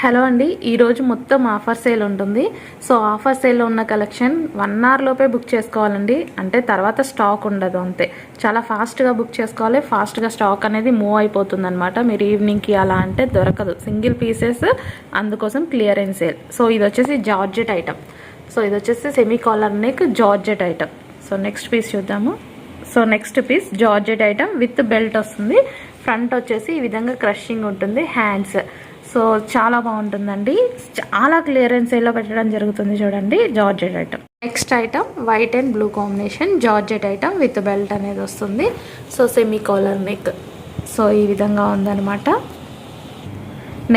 Hello అండి ఈరోజు మొత్తం ఆఫర్ సేల్ ఉంటుంది. సో ఆఫర్ సేల్లో ఉన్న కలెక్షన్ వన్ అవర్ లోపే బుక్ చేసుకోవాలండి. అంటే తర్వాత స్టాక్ ఉండదు అంతే. చాలా ఫాస్ట్గా బుక్ చేసుకోవాలి. ఫాస్ట్గా స్టాక్ అనేది మూవ్ అయిపోతుంది అనమాట మీరు ఈవినింగ్కి అలా అంటే దొరకదు. సింగిల్ పీసెస్ అందుకోసం క్లియరెన్స్ సేల్. సో ఇది వచ్చేసి జార్జెట్ ఐటమ్. సో ఇది వచ్చేసి semi collar neck georgette item. So next piece చూద్దాము. So next piece georgette item with belt వస్తుంది. ఫ్రంట్ వచ్చేసి ఈ విధంగా క్రషింగ్ ఉంటుంది. హ్యాండ్స్. సో చాలా బాగుంటుందండి. చాలా క్లియరెన్స్ సేల్లో పెట్టడం జరుగుతుంది చూడండి georgette item. Next item white and blue combination georgette item with belt అనేది వస్తుంది. So semi collar neck. So ఈ విధంగా ఉందనమాట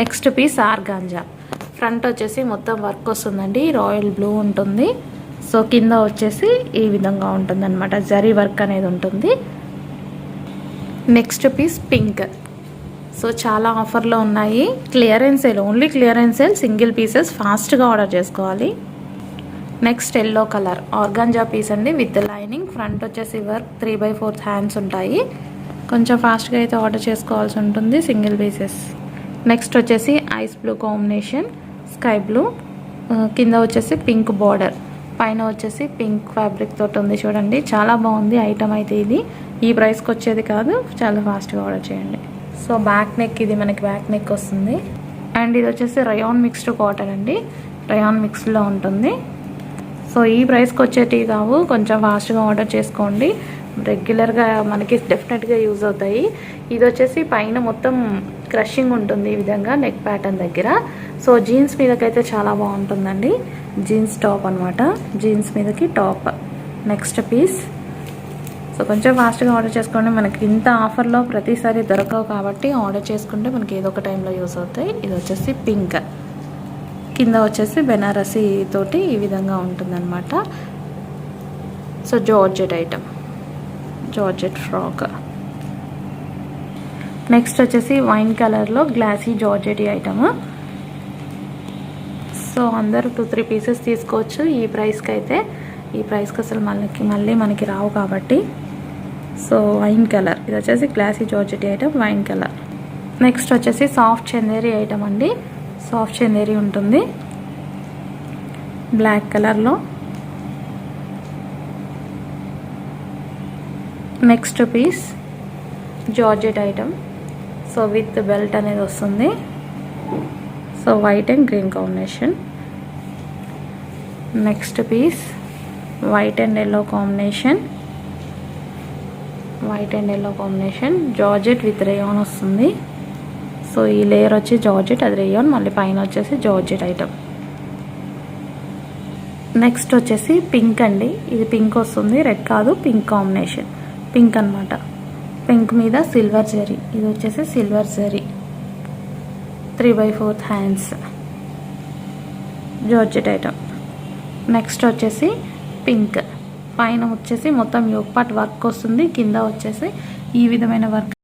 నెక్స్ట్ పీస్ ఆర్గాంజా. ఫ్రంట్ వచ్చేసి మొత్తం వర్క్ వస్తుందండి రాయల్ బ్లూ ఉంటుంది. సో కింద వచ్చేసి ఈ విధంగా ఉంటుంది అనమాట జరీ వర్క్ అనేది ఉంటుంది. Next piece pink. సో చాలా ఆఫర్లో ఉన్నాయి. Clearance sale only clearance sale single pieces ఫాస్ట్గా ఆర్డర్ చేసుకోవాలి. Next yellow colour organza piece అండి. విత్ లైనింగ్ ఫ్రంట్ వచ్చేసి work three by fourth hands ఉంటాయి. కొంచెం ఫాస్ట్గా అయితే ఆర్డర్ చేసుకోవాల్సి ఉంటుంది సింగిల్ పీసెస్ నెక్స్ట్ వచ్చేసి ice blue combination sky blue కింద వచ్చేసి పింక్ బార్డర్ పైన వచ్చేసి పింక్ ఫ్యాబ్రిక్ తోటి ఉంది చూడండి. చాలా బాగుంది ఐటమ్ అయితే ఇది. ఈ ప్రైస్కి వచ్చేది కాదు చాలా ఫాస్ట్గా ఆర్డర్ చేయండి. సో బ్యాక్ నెక్ ఇది మనకి బ్యాక్ నెక్ వస్తుంది. అండ్ ఇది వచ్చేసి రయాన్ మిక్స్డ్ కాటన్ అండి. రయాన్ మిక్స్డ్లో ఉంటుంది. సో ఈ ప్రైస్కి వచ్చేటివి కావు. కొంచెం ఫాస్ట్గా ఆర్డర్ చేసుకోండి. రెగ్యులర్గా మనకి డెఫినెట్గా యూజ్ అవుతాయి. ఇది వచ్చేసి పైన మొత్తం క్రషింగ్ ఉంటుంది ఈ విధంగా నెక్ ప్యాటర్న్ దగ్గర. సో జీన్స్ మీదకైతే చాలా బాగుంటుందండి. జీన్స్ టాప్ అనమాట జీన్స్ మీదకి టాప్ నెక్స్ట్ పీస్ సో కొంచెం ఫాస్ట్గా ఆర్డర్ చేసుకోండి. మనకి ఇంత ఆఫర్లో ప్రతిసారి దొరకవు కాబట్టి ఆర్డర్ చేసుకుంటే మనకి ఏదో ఒక టైంలో యూస్ అవుతాయి. ఇది వచ్చేసి పింక్. కింద వచ్చేసి బెనారసీ తోటి ఈ విధంగా ఉంటుందన్నమాట. So georgette item. Georgette frock. Next వచ్చేసి వైన్ కలర్లో గ్లాసీ జార్జెట్ ఐటమ్. సో అందరూ టూ త్రీ పీసెస్ తీసుకోవచ్చు. ఈ ప్రైస్కి అయితే ఈ ప్రైస్కి అసలు మనకి మళ్ళీ మనకి రావు కాబట్టి. So wine colour. ఇది వచ్చేసి glossy georgette item wine colour. Next వచ్చేసి సాఫ్ట్ చందేరి ఐటమ్ అండి. సాఫ్ట్ చందేరి ఉంటుంది. బ్లాక్ కలర్లో. Next piece georgette item. So with belt అనేది వస్తుంది. So white and green combination. Next piece white and yellow combination. White and yellow combination georgette with rayon వస్తుంది. So ఈ layer వచ్చి georgette అది rayon మళ్ళీ పైన వచ్చేసి జార్జెట్ ఐటమ్ నెక్స్ట్ వచ్చేసి పింక్ అండి. ఇది పింక్ వస్తుంది. రెడ్ కాదు పింక్ కాంబినేషన్ పింక్ అనమాట పింక్ మీద సిల్వర్ జరీ ఇది వచ్చేసి silver zari three by fourth hands georgette item next వచ్చేసి పింక్ పైన వచ్చేసి మొత్తం యోగపాట్ వర్క్ వస్తుంది కింద వచ్చేసి ఈ విధమైన వర్క్